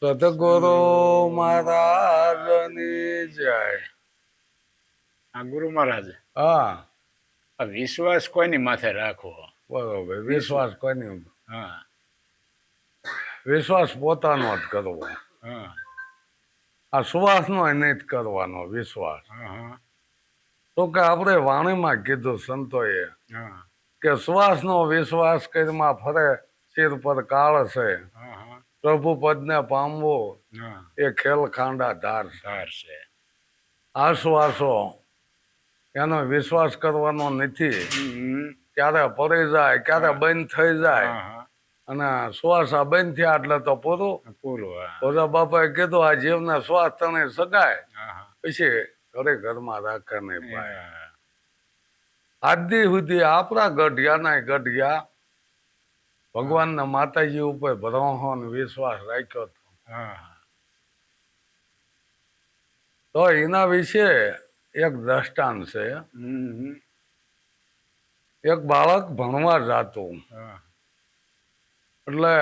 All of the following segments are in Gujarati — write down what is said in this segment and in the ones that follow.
સદગુરુ મહારાજની જય. આ ગુરુ મહારાજ. હા. વિશ્વાસ કોઈની માથે રાખવો? બરોબર વિશ્વાસ કોઈની હા. વિશ્વાસ પોતાનો જ કરવો. હા. આ સુવાસનો નહીં જ કરવાનો વિશ્વાસ. તો કે આપણે વાણીમાં કીધું સંતોએ કે નો વિશ્વાસ કરીમાં ફરે સિર પર કાળ છે. હા. પ્રભુ પદને પામવો એ ખેલ ખાંડા ધાર છે. છે. આશ્વાસો એનો વિશ્વાસ કરવાનો નથી. ક્યારે પડી જાય ક્યારે બંધ થઈ જાય. અને શ્વાસ આ બંધ થયા એટલે તો પૂરું. પૂરું ઓઝા બાપાએ કીધું આ જીવના શ્વાસ તને સગાય. પછી ઘરે ઘરમાં રાખે નહીં ભાઈ. આજ સુધી આપણા ગઢિયા ના ગઢિયા ભગવાનના માતાજી ઉપર અને વિશ્વાસ રાખ્યો હતો. તો એના વિશે એક દ્રષ્ટાંત છે. એક બાળક ભણવા જતું. એટલે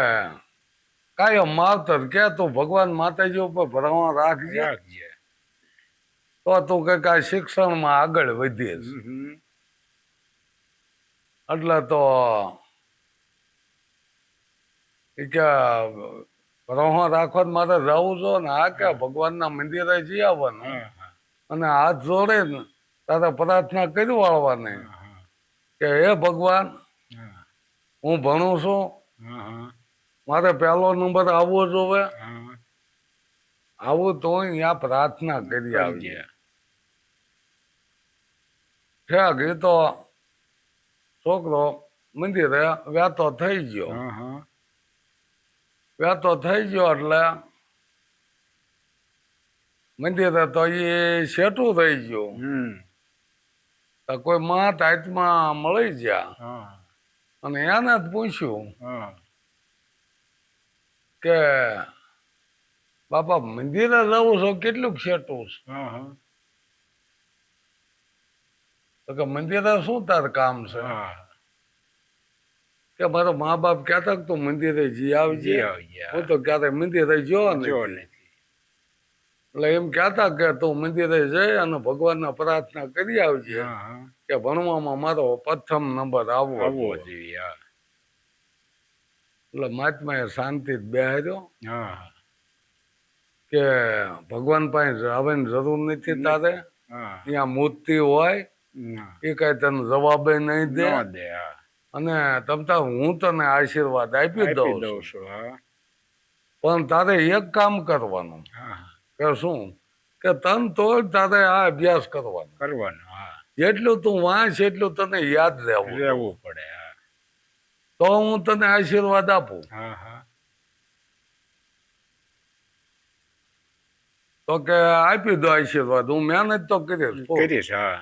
કાયમ માવતર કે તું ભગવાન માતાજી ઉપર ભરવા રાખજે. રાખજે. તો તું કે કાંઈ શિક્ષણમાં આગળ વધીશ. એટલે તો કે ભરોસો રાખવા મારે રહું છો ને આ કે ભગવાનના મંદિરે જઈ આવવાનું. અને હાથ જોડે તારે પ્રાર્થના કરી વાળવાની. કે હે ભગવાન હું. ભણું છું. મારે પહેલો નંબર આવવો જોવે. આવું તો અહીંયા પ્રાર્થના કરી આવીએ. છે ઠેક એ તો છોકરો મંદિરે વ્યાતો થઈ ગયો. થઈ ગયો એટલે મંદિરે તો એ શેઠું થઈ ગયું. કોઈ મા આત્મા મળી ગયા. અને એને જ પૂછ્યું હા. કે બાપા મંદિરે જવું છો કેટલું શેઠું છે? કે મંદિરે શું તાર કામ છે? હા. કે મારા મા બાપ કહેતા કે તું મંદિરે જી આવજે. હું તો ક્યારે મંદિરે નથી. નથી. એટલે એમ કહેતા કે તું મંદિરે જઈ અને ભગવાનના પ્રાર્થના કરી આવજે. કે ભણવામાં મારો પ્રથમ નંબર આવવો આવવો જોઈએ. એટલે મહાત્માએ શાંતિ બેહાર્યો. કે ભગવાન પાસે આવવાની જરૂર નથી તારે. હા. ત્યાં મૂર્તિ હોય એ કઈ તને જવાબ નહીં દે. અને તમતા હું તને આશીર્વાદ આપી દઉં છું. પણ તારે એક કામ કરવાનું. કે શું? કે તન તો તારે આ અભ્યાસ કરવાનો. કરવાનું જેટલું તું વાંચ એટલું તને યાદ રહેવું રહેવું પડે તો હું તને આશીર્વાદ આપું. હા હા. તો કે આપી દો આશીર્વાદ. હું મહેનત તો કરીશ કરીશ હા.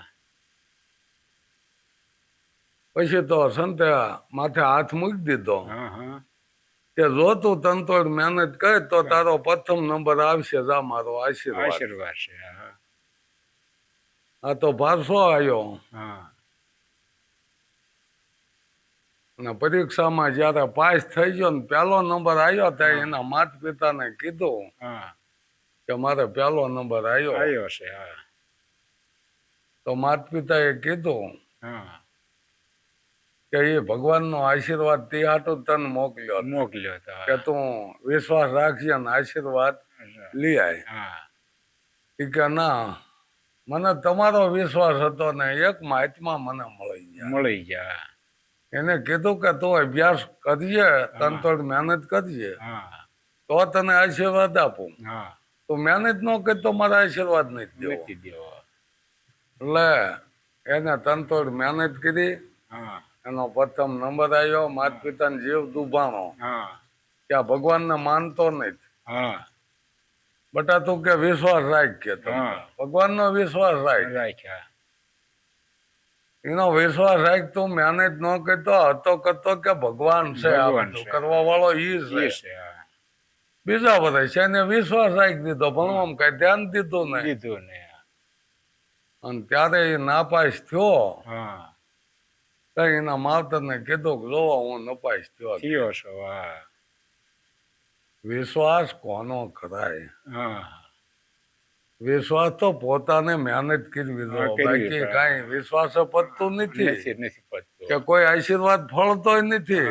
પછી તો સંતે માથે હાથ મૂકી દીધો. કે જો તું તંતોડ મહેનત કરે તો તારો પ્રથમ નંબર આવશે જા મારો આશીર્વાદ. આશીર્વાદ છે આ તો પાછો આવ્યો અને પરીક્ષામાં જયારે પાસ થઈ ગયો ને પેલો નંબર આવ્યો ત્યારે એના માતા પિતાને કીધું હા. કે મારે પેલો નંબર આવ્યો આવ્યો છે તો માતા પિતાએ કીધું હા. કે એ ભગવાનનો આશીર્વાદ તે આટો તને મોકલ્યો મોકલ્યો કે તું વિશ્વાસ રાખજે અને આશીર્વાદ લઈ આય. હા. કે ના મને તમારો વિશ્વાસ હતો ને એક મહાત્મા મને મળી ગયા. મળી ગયા. એને કીધું કે તું અભ્યાસ કરજે તને થોડી મહેનત કરજે. હા. તો તને આશીર્વાદ આપું. તો મહેનત ન કરી તો મારા આશીર્વાદ નથી દેવો. એટલે એને તને થોડી મહેનત કરી. હા. એનો પ્રથમ નંબર આવ્યો માતા પિતાને જીવ દુભાણો. ત્યાં ભગવાનને માનતો નથી બટા તું કે વિશ્વાસ રાખ કે. ભગવાનનો વિશ્વાસ રાખ. એનો વિશ્વાસ રાખ તું મહેનત ન કરતો હતો કરતો કે ભગવાન છે. કરવા વાળો ઈ છે બીજા બધા છે એને વિશ્વાસ રાખી દીધો ભણવામાં કઈ ધ્યાન દીધું નહીં. દીધું ને અને ત્યારે એ નાપાસ થયો. હા. તો એના માવતરને કીધું કે જો હું નપાસ થયો છું." થયો છો હા. વિશ્વાસ કોનો કરાય? હા. વિશ્વાસ તો પોતાને મહેનત કરવી દો હા, કરવી બાકી. કાંઈ વિશ્વાસ પતતું નથી. કે કોઈ આશીર્વાદ ફળતોય નથી.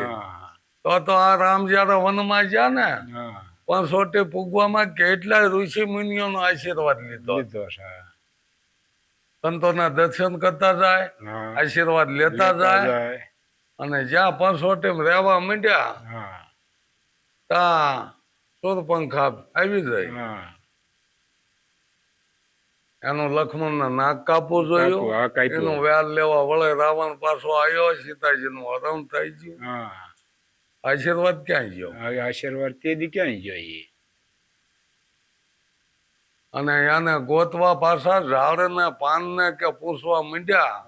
તો તો આ રામ જયારે વનમાં ગયા ને હા. પંચોટી પૂગવામાં કેટલાય ઋષિ મુનિઓનો આશીર્વાદ લીધો. લીધો સંતોના દર્શન કરતા જાય આશીર્વાદ લેતા જાય. અને જ્યાં પંચોટી રહેવા માંડ્યા ત્યાં સુરપંખા આવી જાય એનું લક્ષ્મણ નાક કાપવું જોયું. એનું વ્યાજ લેવા વળે રાવણ પાછો આવ્યો સીતાજી નું હરણ થઈ ગયું. આશીર્વાદ ક્યાં ગયો? આશીર્વાદ તે દી ક્યાં જોઈએ અને એને ગોતવા પાછા ઝાડ પાનને પાન ને કે પૂછવા માંડ્યા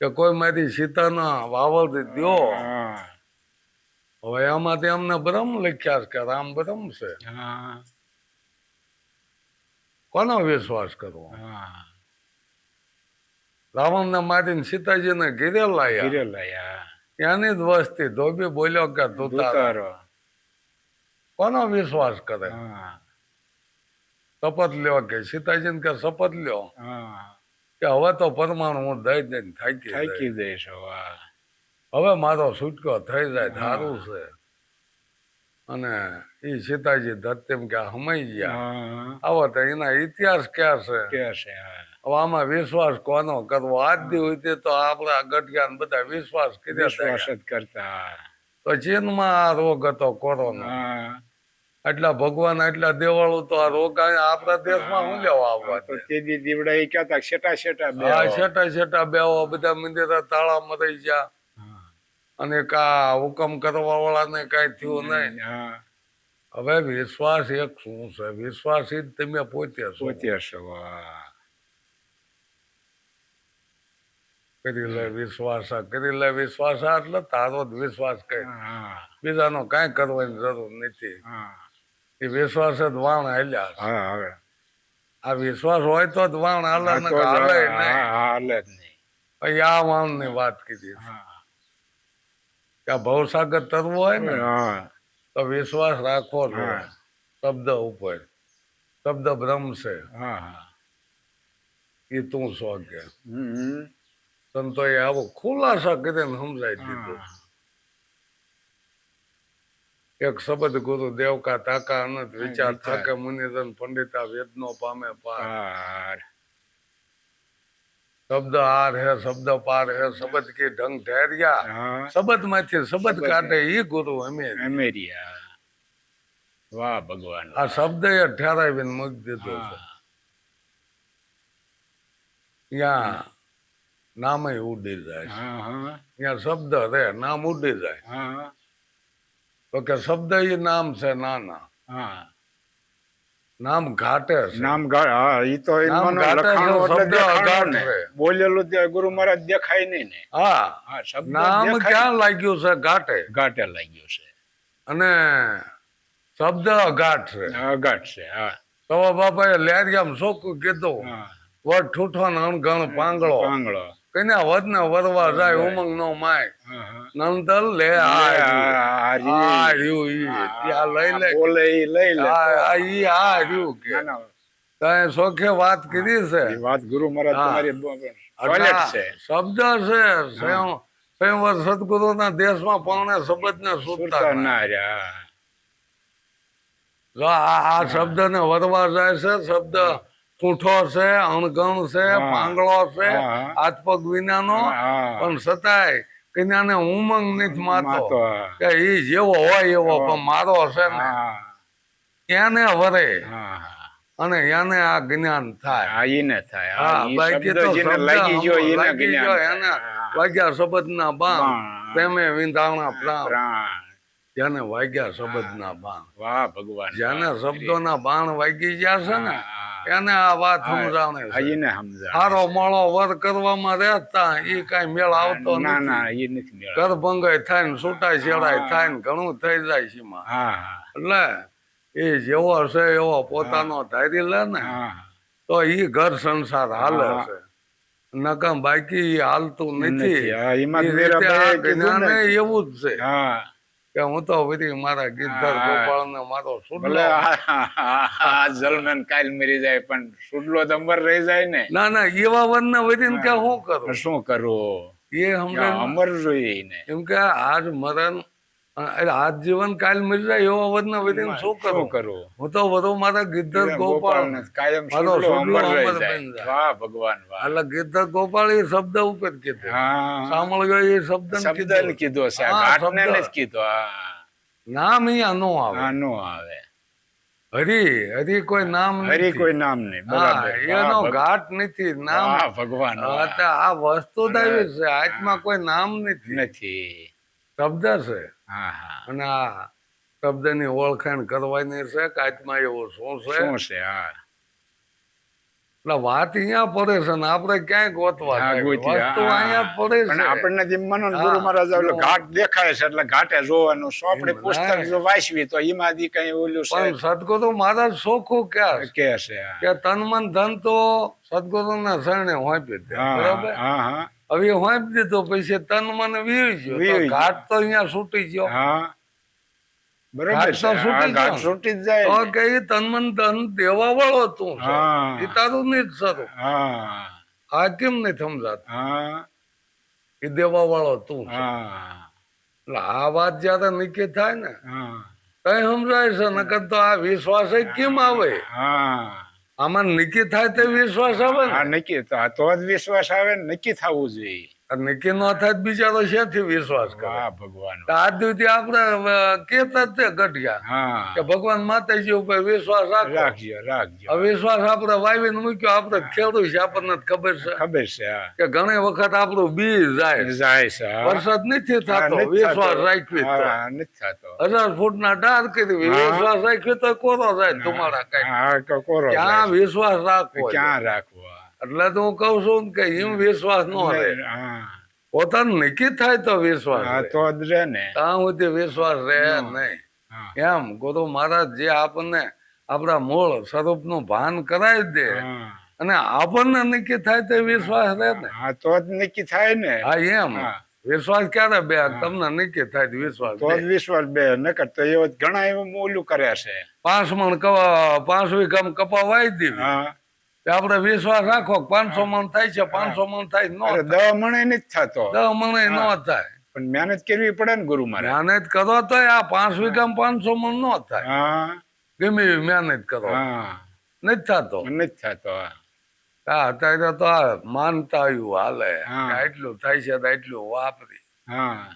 કે કોઈ મારી સીતાના વાવલ દો હવે આમાંથી અમને બ્રહ્મ લખ્યા છે કે રામ બ્રહ્મ છે. કોનો વિશ્વાસ કરવો? રાવણ ને મારીને સીતાજીને ઘેરે લાયા. ગીરે લાયા. એની જ વસ્તી ધોબી બોલ્યો કે તું કોનો વિશ્વાસ કરે? શપથ લેવા કે સીતાજીને કે શપથ લ્યો? કે હવે તો પરમાણુ હું દઈ દઈને થાકી થાકી દઈશ હવે મારો છૂટકો થઈ જાય સારું છે. અને એ સીતાજી ધરતીમ કે હમાઈ ગયા. આવો તો એના ઇતિહાસ ક્યાં છે? કે હવે આમાં વિશ્વાસ કોનો કરવો? આજ દી તો આપણા ગઢિયા બધા વિશ્વાસ કર્યા કરતા તો ચીનમાં આ રોગ હતો કોરોના હા એટલા ભગવાન એટલા દેવાળું તો આ રોગ આપણા દેશમાં હું લેવા આવવા દીવડા એ કહેતા શેટા શેટા બે શેટા છેટા બેવો બધા મંદિર તાળા મરાઈ ગયા. અને કા હુકમ કરવા વાળાને કઈ થયું નહીં. હવે વિશ્વાસ એક શું છે? વિશ્વાસ જ તમે પોતે પોતે છો કરી લે વિશ્વાસ કરી લે વિશ્વાસ એટલે તારો જ વિશ્વાસ કઈ. હા. બીજાનો કાંઈ કરવાની જરૂર નથી. હા. એ વિશ્વાસ જ વાણ હાલ્યા હા હવે. આ વિશ્વાસ હોય તો જ વાણ હાલે ને હાલે નહીં. હા, હા, હાલે જ નહીં. પછી આ વાણની વાત કીધી કે ભવસાગર તરવું હોય ને હા. તો વિશ્વાસ રાખવો જોઈએ શબ્દ ઉપર. શબ્દ બ્રહ્મ છે. હા હા. એ તું છો કે સંતો એ આવો ખુલાસા કરીને સમજાવી દીધું. એક શબ્દ ગુરુ દેવકા તાકા અનંત વિચાર. થાકે મુનિજન પંડિતા વેદનો પામે પાર. શબ્દ આર હે શબ્દ પાર હે શબ્દ કે ઢંગ ઠેરિયા શબ્દમાંથી શબ્દ. કાઢે ઈ ગુરુ અમે. અમેરિયા. વાહ ભગવાન. આ શબ્દ એ ઠેરાવીને મૂકી દીધો છે. ત્યાં નામે ઉડી જાય છે. હા હા. ત્યાં શબ્દ રે નામ ઉડી જાય. હા. તો કે શબ્દ ઈ નામ છે નાના. હા. નામ ઘાટે છે. નામ હા તો. બોલેલું ત્યાં ગુરુ મહારાજ દેખાય નહીં ને. હા. નામ ક્યાં લાગ્યું છે? ઘાટે. ઘાટે લાગ્યું છે. અને શબ્દ અઘાટ છે. અઘાટ છે હા. તો બાપા લેરિયામ ચોખ્ખું કીધું. હા. વડ ઠૂઠો ને અણગણ પાંગળો. પાંગળો. કઈને વદ ને વરવા જાય. ઉમંગ નો માય. નંદલ લે આ રહ્યું. આ આ રી. રહ્યું ઈ. ત્યાં લઈ લે બોલે ઈ લઈ લે આ આ ઈ આ રહ્યું કે ના, ના. વાત કરી છે વાત ગુરુ મહારાજ તમારી છે શબ્દ છે સ્વયં ના સદગુરુના દેશમાં પણ શબ્દ ને સુતા ના રહ્યા આ શબ્દ ને વરવા જાય છે શબ્દ ઠૂઠો છે અણગણ છે. પાંગળો છે. હાથ પગ વિનાનો. પણ છતાંય કન્યાને ઉમંગ નથી માતો. કે એ જેવો હોય એવો પણ મારો છે ને એને વરે અને એને આ જ્ઞાન થાય એને થાય બાકી શબ્દ તો લાગી ગયો એને જ્ઞાન ગયો થાય. એને હા. વાગ્યા શબ્દના બાણ બાણ. પ્રેમે વિંધાણા પ્રાણ. જેને વાગ્યા શબ્દના બાણ વાહ ભગવાન જેને શબ્દો શબ્દોના બાણ વાગી ગયા છે ને. એને આ વાત. સમજાણે હા, છે. ઈને સમજાય. વર કરવામાં રહેતા ઈ કાંઈ મેળ આવતો ના ના એ નથી મેળ. ગરભંગાઈ થાય ને છૂટાય છેડાય થાય ને ઘણું થઈ જાય છે. એટલે એ જેવો છે એવો પોતાનો ધારી લે ને તો ઈ ઘર સંસાર હાલે છે નકમ બાકી હાલતું નથી. એવું જ છે. હા. કે હું તો બધી મારા ગીધર ગોપાલ ને મારો સુડલો. આ જલમેન કાલ મરી જાય પણ સુડલો અમર રહી જાય ને. ના ના એવા વન ને વધીને કે હું કરું? શું કરું? એ હમણાં અમર જોઈએ ને એમ કે આજ મરણ અ, આજ જીવન કાલ મરી જાય એવા વન ને વધીને શું શું કરું? કરવું હું તો વધુ મારા ગીરધર ગોપાલ કાયમ. વાહ ભગવાન એટલે ગીરધર ગોપાલ એ શબ્દ ઉપર કીધું. સાંભળ્યો એ શબ્દ શબ્દ કીધો. છે. ઘાટને શબ્દ. કીધો નામ અહીંયા નો આવે. નો આવે. હરી હરી કોઈ નામ હરી કોઈ નામ નહીં. એનો ઘાટ નથી નામ. ભગવાન આ વસ્તુ જ છે. આત્મા કોઈ નામ નથી. નથી. શબ્દ છે. અને આ શબ્દની ઓળખાણ કરવાની છે કાચમાં આત્મા એવો શું છે? શું છે? હા. એટલે વાત અહીંયા પડે છે ને આપણે ક્યાંય ગોતવા વસ્તુ અહીંયા પડે છે. આપણને જેમ માનો ને હા, ગુરુ મહારાજ એટલે ઘાટ દેખાય છે એટલે ઘાટે જોવાનું સો આપણે પુસ્તક જો વાંચવી તો એમાંથી કઈ ઓલું પણ છે સદગુરુ મહારાજ સોખું કે કે છે કે તન મન ધન તો સદગુરુના શરણે હોય બરાબર? હા હા. હવે હોંપી દીધો પછી તન મન વીર ગયો. ઘાટ તો અહીંયા છૂટી ગયો. હા. બરોબર ઘાટ છે. તો હા, છૂટી ઘાટ ગયો. છૂટી જ જાય તો કે તન મન ધન દેવા વાળો તું એ તારું નહીં જ હા. આ કેમ નહીં સમજાત? હા. એ દેવા વાળો તું હા. એટલે આ વાત જયારે નક્કી થાય ને કઈ સમજાય છે નકર તો આ વિશ્વાસ કેમ આવે? હા. આમાં નક્કી થાય તે વિશ્વાસ આવે હા, નક્કી તો જ વિશ્વાસ આવે ને નક્કી થવું જોઈએ. નક્કી ન થાય બિચારો શેથી વિશ્વાસ કરે? ભગવાન. તો આજ આપણે જ તે ઘટ્યા કે ભગવાન માતાજી ઉપર વિશ્વાસ રાખો. રાખજો રાખજો. આ વિશ્વાસ આપણે વાવીને મૂક્યો આપણે ખેડૂત છે આપણને ખબર છે ખબર છે કે ઘણી વખત આપણું બી જાય જાય છે. વરસાદ નથી થતો વિશ્વાસ. રાખવી હજાર ફૂટ ના ડાર કરી વિશ્વાસ રાખવી તો કોરો જાય તમારા કઈ? કોરો ક્યાં વિશ્વાસ રાખવો ક્યાં રાખવો એટલે તો હું કઉ છું કે એમ વિશ્વાસ નો રહે. હા. પોતાનું નક્કી થાય તો વિશ્વાસ રહે. તો જ રે ને. ત્યાં સુધી વિશ્વાસ રહે નહીં. એમ ગુરુ મહારાજ જે આપણને આપણા મૂળ સ્વરૂપનું ભાન કરાવી દે અને આપણને નક્કી થાય તો વિશ્વાસ રહે ને. તો જ નક્કી થાય ને. હા એમ. વિશ્વાસ ક્યારે બે? તમને નક્કી થાય વિશ્વાસ તો જ વિશ્વાસ બે. નકર તો એવો ઘણા એવું મોલું કર્યા છે. પાંચ મણ કવા પાંચ વીઘામાં કપા વાઈ દીધી આપણે વિશ્વાસ રાખો પાંચસો મણ થાય છે પાંચસો મણ થાય ન. દવા મણે નથી થતો. દસ મણ ન થાય. પણ મહેનત કરવી પડે ને ગુરુ મારે. મહેનત કરો તો આ પાંચ વીઘા પાંચસો મણ ન થાય. ગમે મહેનત કરો. નથી થતો. નથી થતો હા. અત્યારે તો આ માનતા આવ્યું હાલે. આટલું થાય છે તો આટલું વાપરી. હા.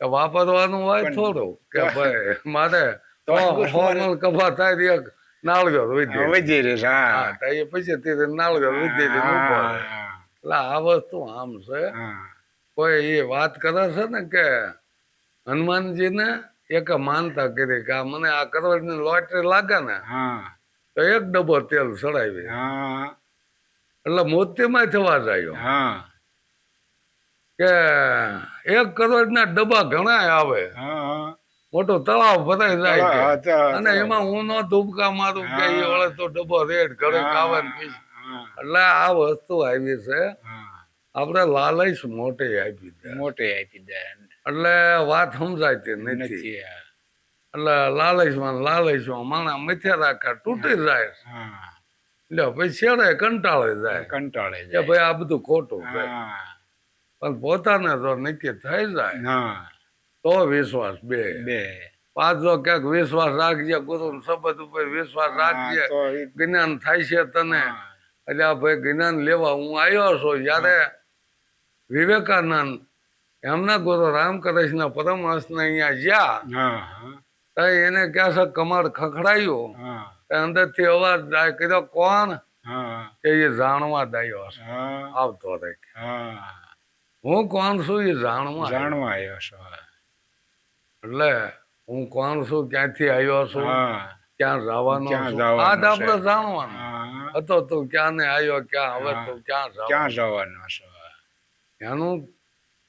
વાપરવાનું હોય થોડું. કે ભાઈ મારે કપા થાય એક પછી તે નાળગર વધી રહે ઊભો રહે. એટલે આ વસ્તુ આમ છે કોઈ એ વાત કરે છે ને કે હનુમાનજીને એક માનતા કરી કે મને આ કરોડની લોટરી લાગે ને હા તો એક ડબ્બો તેલ ચડાવી હા એટલે મોતીમાં થવા જાય હા કે એક કરોડના ડબ્બા ઘણા આવે મોટો તળાવ ભરાઈ જાય અને એમાં હું નો ધૂપકા મારું કે એ વળે તો ડબ્બો રેડ ઘરે આવે ને એટલે આ વસ્તુ આવી છે. આપડે આપણે લાલચ મોટી આપી દે. મોટે આપી દે. એટલે વાત સમજાતી નથી. એટલે લાલચમાં લાલચમાં માણા મથ્યા રાખા તૂટી જાય. હા. એટલે પછી છેડે કંટાળે જાય. કંટાળે જાય. ભાઈ આ બધું ખોટું પણ પોતાને તો નક્કી થઈ જાય. હા. તો વિશ્વાસ બે. બે. પાછો ક્યાંક વિશ્વાસ રાખજે ગુરુ શબ્દ ઉપર વિશ્વાસ રાખજે. જ્ઞાન થાય છે તને. એટલે આ ભાઈ જ્ઞાન લેવા હું આવ્યો છું. જયારે વિવેકાનંદ એમના ગુરુ રામકૃષ્ણ પરમહંસને અહીંયા જ્યાં તો એને ક્યાં છે કમર ખખડાયું. અંદરથી અવાજ કીધો કોણ? કે એ જાણવા દાયો છે. આવતો રે હા. હું કોણ છું એ જાણવા જાણવા આવ્યો છો. એટલે હું કોણ છું ક્યાંથી આવ્યો છું ક્યાં જવાનો આ તો આપણે જાણવાનું. હતો તું ક્યાં ને આવ્યો ક્યાં હવે હા. તું ક્યાં ક્યાં જવાનો છો? એનું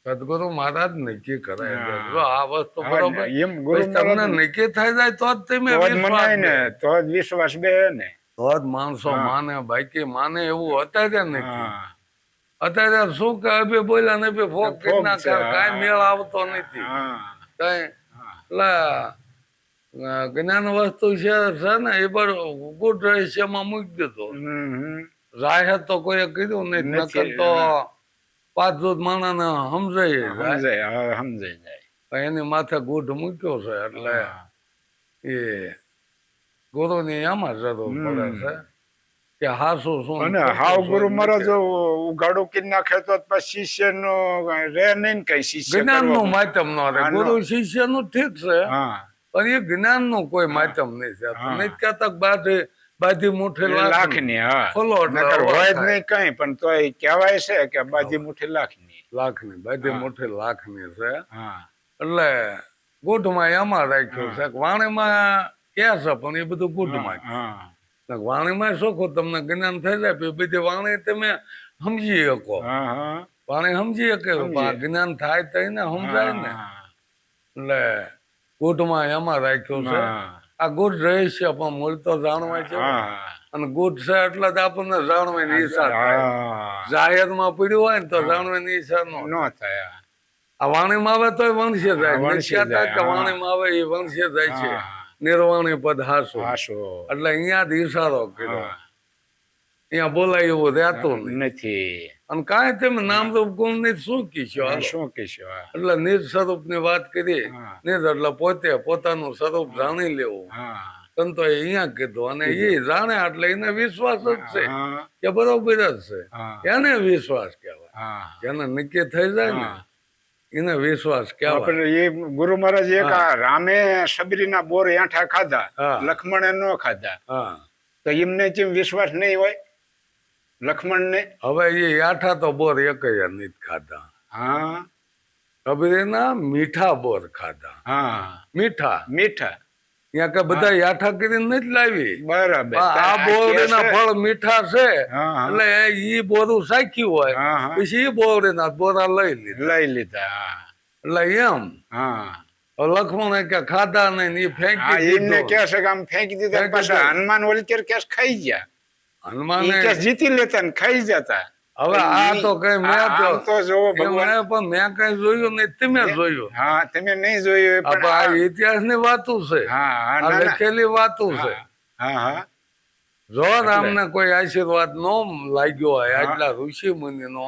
સદગુરુ મહારાજ નક્કી કરે જો આ વસ્તુ બરોબર એમ ગુરુ તમને નક્કી થઈ જાય તો જ તમે મનાય ને તો જ વિશ્વાસ બે ને. તો જ માણસો માને બાકી માને એવું અત્યારે નથી અત્યારે શું કે બોલ્યા ને ફોક ફોક કરી નાખે કાંઈ મેળ આવતો નથી. એટલે જ્ઞાન વસ્તુ છે ને એ પર ગુડ રહસ્યમાં મૂકી દીધો. જાહેર તો કોઈ કીધું નહીં નકર તો પાંચ દૂધ માણસને સમજાય સમજાય સમજાઈ જાય. એની માથે ગુઢ મૂક્યો છે એટલે એ ગુરુની આમાં જરૂર પડે છે. કે હાસુ શું અને હાવ ગુરુ મહારાજ. ઉગાડું કરી નાખે તો પછી શિષ્ય નો રે નહીં કઈ શિષ્ય જ્ઞાનનું માધ્યમ નો રે ગુરુ શિષ્યનું ઠીક છે પણ એ જ્ઞાનનું કોઈ માધ્યમ નહીં છે. નહીં કહેતા કે બાજી મુઠી લાખની હા. ખોલો હોય જ નહીં કઈ પણ તોય કહેવાય છે કે બાજી મુઠ્ઠી લાખની. લાખની બાધી મુઠી મુઠ્ઠી લાખની છે. એટલે ગુઢમાં એમાં રાખ્યું છે વાણીમાં કે છે પણ એ બધું ગુઢમાં. હા એટલે વાણીમાં શું તમને જ્ઞાન થઈ જાય બધી વાણી તમે સમજી શકો. વાણી સમજી શકે જ્ઞાન થાય તો સમજાય ને. એટલે ગુઢમાં એમાં રાખ્યું છે. આ ગુટ રહસ્ય પણ મૂળ તો જાણવા છે. અને ગુટ છે એટલે જ આપણને જાણવાની ઈચ્છા થાય. જાહેરમાં પીડ્યું હોય ને તો જાણવાની ઈચ્છા ન થાય. આ વાણીમાં આવે તોય વંશે જાય. વાણીમાં આવે એ વંશે જાય છે. નિર્વાણી પદ હાસુ હાશો. એટલે અહીંયા ઈશારો કર્યો. અહીંયા બોલાય એવું રહેતું નથી. અને કાંઈ તમે નામરૂપ ગુણની શું કીશો શું કીશો એટલે નિજ સ્વરૂપની વાત કરી. નિજ એટલે પોતે પોતાનું સ્વરૂપ જાણી લેવું. હા. તો અહીંયા કીધું. અને એ જાણે એટલે એને વિશ્વાસ જ છે કે બરોબર જ છે. એને વિશ્વાસ કહેવાય. જેને નક્કી થઈ જાય ને. એને વિશ્વાસ કેવાય એ ગુરુ મહારાજ એક રામે સબરીના બોર આઠા ખાધા. લક્ષ્મણે ન ખાધા. તો એમને જેમ વિશ્વાસ નહીં હોય લક્ષ્મણ ને હવે એ આઠા તો બોર એક નહીં ખાધા. હા. કબીરના મીઠા બોર ખાધા. હા. મીઠા? મીઠા. ત્યાં કે બધા યાઠા કરીને નથી લાવી. બરાબર. આ કે બોરડીના ફળ મીઠા છે. એટલે ઈ બોરું સાખ્યું હોય. પછી ઈ બોરડીના બોરા લઈ લીધા. લઈ લીધા એટલે એમ. લક્ષ્મણે કે ખાધા નહીં ને ફેંકી એમને કે છે કે આમ ફેંકી દીધા પાછા હનુમાન ઓલી કે કેસ ખાઈ ગયા. હનુમાન હનુમાને જીતી લેતા ને ખાઈ જતા. હવે આ તો કઈ મેં તો તો જોવો ભગવાન પણ મેં કઈ જોયું નહીં તમે જોયું. હા તમે નહીં જોયું આ પણ આ આ- ઇતિહાસની વાતો છે. હા. લખેલી વાતો છે. હા હા. જો રામને કોઈ આશીર્વાદ નો લાગ્યો હોય આટલા ઋષિ મુનિ નો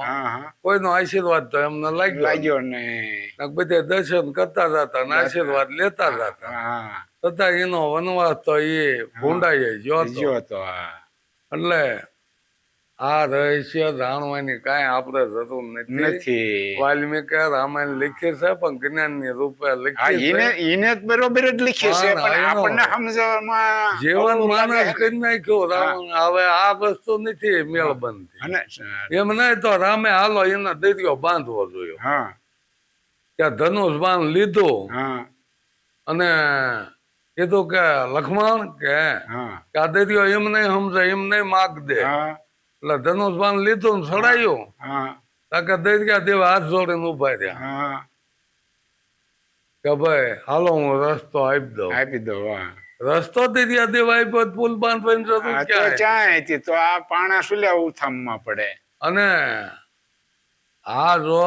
કોઈનો આશીર્વાદ તો એમને લાગ્યો લાગ્યો નહીં. બધે દર્શન કરતા જતા ને આશીર્વાદ લેતા જતા. હા. તથા એનો વનવાસ તો એ ભૂંડાઈ ગયો હતો. એટલે આ રહસ્ય જાણવાની કાંઈ આપણે જરૂર નથી. નથી. રામાયણ લખી છે પણ જ્ઞાનની રૂપે લખી છે. એને બરોબર જ લખી છે પણ આપણને સમજવામાં જીવન માણસ કરી નાખ્યું રામ હવે આ વસ્તુ નથી મેળ બનતી એમ નહીં તો રામે હાલો એનો દરિયો બાંધવો જોયો. હા. ધનુષ બાંધ લીધું. હા. અને કીધું કે લક્ષ્મણ કે હા. કે આ દરિયો એમ નહીં સમજે એમ નહીં માગ દે. એટલે ધનુષ બાણ લીધું સડાયું. હા. દઈ ગયા દેવ હાથ જોડીને ઊભા રહ્યા. કે ભાઈ હાલો હું રસ્તો આપી દઉં. આપી દઉં રસ્તો દરિયા દેવ આપ્યો પુલ બાંધ ક્યાં તો આ પાણા સુલ્યા ઉથામમાં પડે? અને આ જો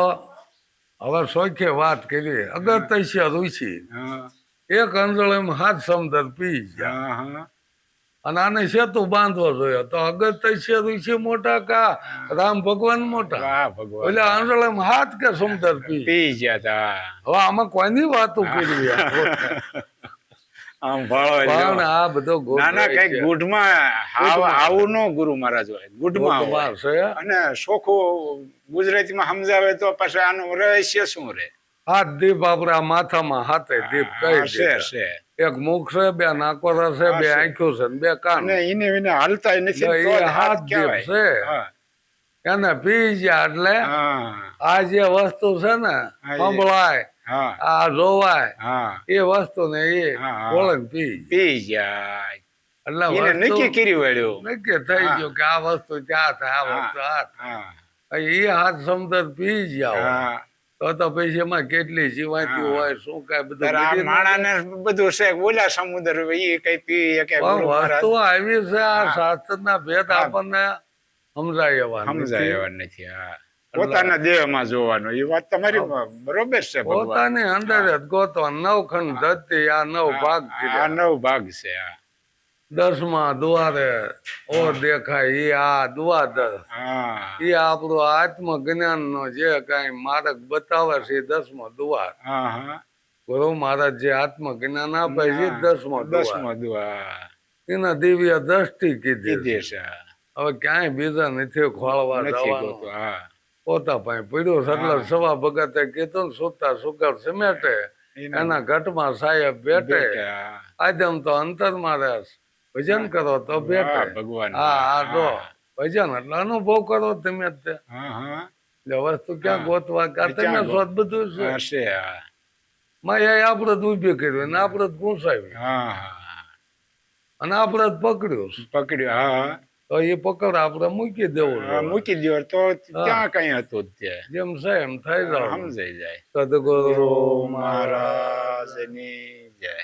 હવે સોખે વાત કરી અગત્ય ઋષિ. હા. એક એમ હાથ સમદર પી ગયા. હા હા. અને આને સેતુ બાંધવો જોયો તો અગત્ય ઋષિ મોટા કા રામ ભગવાન મોટા? ભગવાન. એટલે આંધળામાં હાથ કે સુંદર પી? પી ગયા તા. હવે આમાં કોઈની વાતો કરી આમ ભાળો આ બધો છે. ગુઢમાં આવું નો ગુરુ મહારાજ હોય. ગુઢમાં અને ચોખ્ખું ગુજરાતીમાં સમજાવે તો પછી આનું રહસ્ય શું રે હાથ દીપ આપડે માથામાં હાથે દીપ કઈ છે. છે. એક મુખ છે બે નાકો છે બે. આંખો છે બે કાન. એને એને હાલતા નથી એ હાથ હાથ છે. એને પી ગયા એટલે આ જે વસ્તુ છે ને સંભળાય આ જોવાય હા. એ વસ્તુ ને એ. ઓળખ પી પી જાય. એટલે નક્કી કરી વળ્યું. નક્કી થઈ ગયું કે આ વસ્તુ ત્યાં થાય આ વસ્તુ આ એ હાથ સમજ પી. હા. તો તો પછી એમાં કેટલી જીવાતી. હોય શું કાંઈ બધું માણાને બધું છે ઓલા સમુદ્ર એ કઈ પી શકે પણ ગુરુ મહારાજ. વસ્તુ આવી છે આ હા. શાસ્ત્રના ભેદ આપણને સમજાય એવા સમજાય એવા નથી હા. પોતાના દેહમાં જોવાનું એ વાત તમારી બરોબર છે પોતાની અંદર જ ગોતવા નવખંડ ધરતી આ નવ ભાગ આ નવ ભાગ છે આ. દસમા દ્વારે ઓ દેખાય એ આ દ્વાદર એ આપણું આત્મજ્ઞાન નો જે કઈ માર્ગ બતાવે છે એ દસમો દ્વાર ગુરુ મહારાજ જે આત્મજ્ઞાન આપે છે દસમો દસમો દ્વાર એના દિવ્ય દ્રષ્ટિ કીધી છે. હવે ક્યાંય બીજા નથી ખોળવા જવાનું. પોતા પાસે પડ્યું એટલે સવા ભગતે કીધું સુતા સુગર સમેટે. એના ઘટમાં સાહેબ બેઠે. આદમ તો અંતરમાં રહેશ ભજન કરો તો હા, ભગવાન. હા હા તો ભજન એટલે અનુભવ કરો તમે તે એટલે વસ્તુ ક્યાં ગોતવા કા? તમે શોધ બધું છે. હશે માયા આપણે જ ઊભી કર્યું અને આપણે જ અને આપણે જ પકડ્યું પકડ્યું હા તો એ પકડ આપણે મૂકી દેવું મૂકી દેવો તો ક્યાં કઈ હતું તે? જેમ છે એમ થઈ જાય સમજાઈ જાય. સદગુરુ ગુરુ મહારાજ મહારાજની જય.